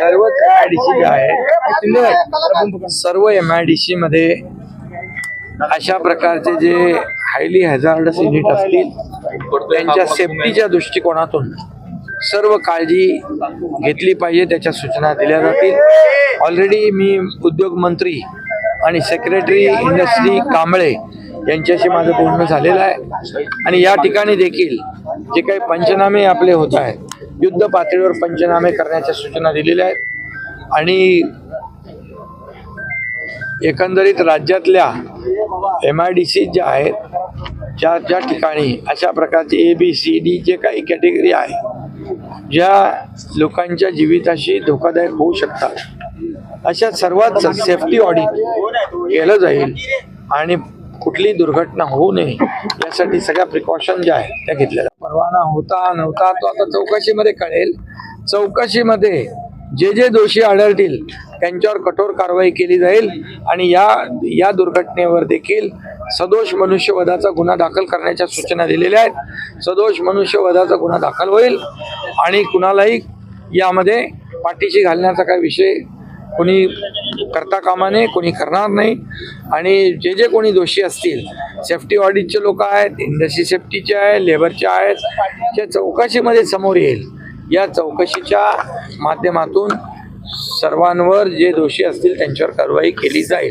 सर्व M I D C जे आहे. सर्व एम आय डी सी मध्ये अशा प्रकारचे जे हायली हॅझार्डस युनिट असतील त्यांच्या सेफ्टीच्या दृष्टिकोनातून सर्व काळजी घेतली पाहिजे त्याच्या सूचना दिल्या जातील. ऑलरेडी मी उद्योग मंत्री आणि सेक्रेटरी इंडस्ट्री कांबळे यांच्याशी माझं बोलणं झालेलं आहे. आणि या ठिकाणी देखील जे काही पंचनामे आपले होत आहेत युद्ध पातळीवर पंचनामे करण्याच्या सूचना दिलेल्या आहेत. आणि एकंदरीत राज्यातल्या एम आय डी सी ज्या आहेत ज्या ज्या ठिकाणी अशा प्रकारचे A B C D J काही कॅटेगरी आहे ज्या लोकांच्या जीविताशी धोकादायक होऊ शकतात. अशा सर्वात सेफ्टी ऑडिट केलं जाईल आणि कुठली दुर्घटना होऊ नये यासाठी सगळ्या प्रिकॉशन ज्या आहेत त्या घेतल्या परवाना होता नव्हता तो आता चौकशीमध्ये कळेल. चौकशीमध्ये जे जे दोषी आढळतील त्यांच्यावर कठोर कारवाई केली जाईल आणि या या दुर्घटनेवर देखील सदोष मनुष्यवधाचा गुन्हा दाखल करण्याच्या सूचना दिलेल्या आहेत. सदोष मनुष्यवधाचा गुन्हा दाखल होईल आणि कुणालाही यामध्ये पाठीशी घालण्याचा काही विषय कोणी करता कामा नये कोणी करणार नाही. आणि जे जे कोणी दोषी असतील सेफ्टी ऑडिटचे लोक आहेत इंडस्ट्री सेफ्टीचे आहे लेबरचे आहेत त्या चौकशीमध्ये समोर येईल. या चौकशीच्या माध्यमातून सर्वांवर जे दोषी असतील त्यांच्यावर कारवाई केली जाईल.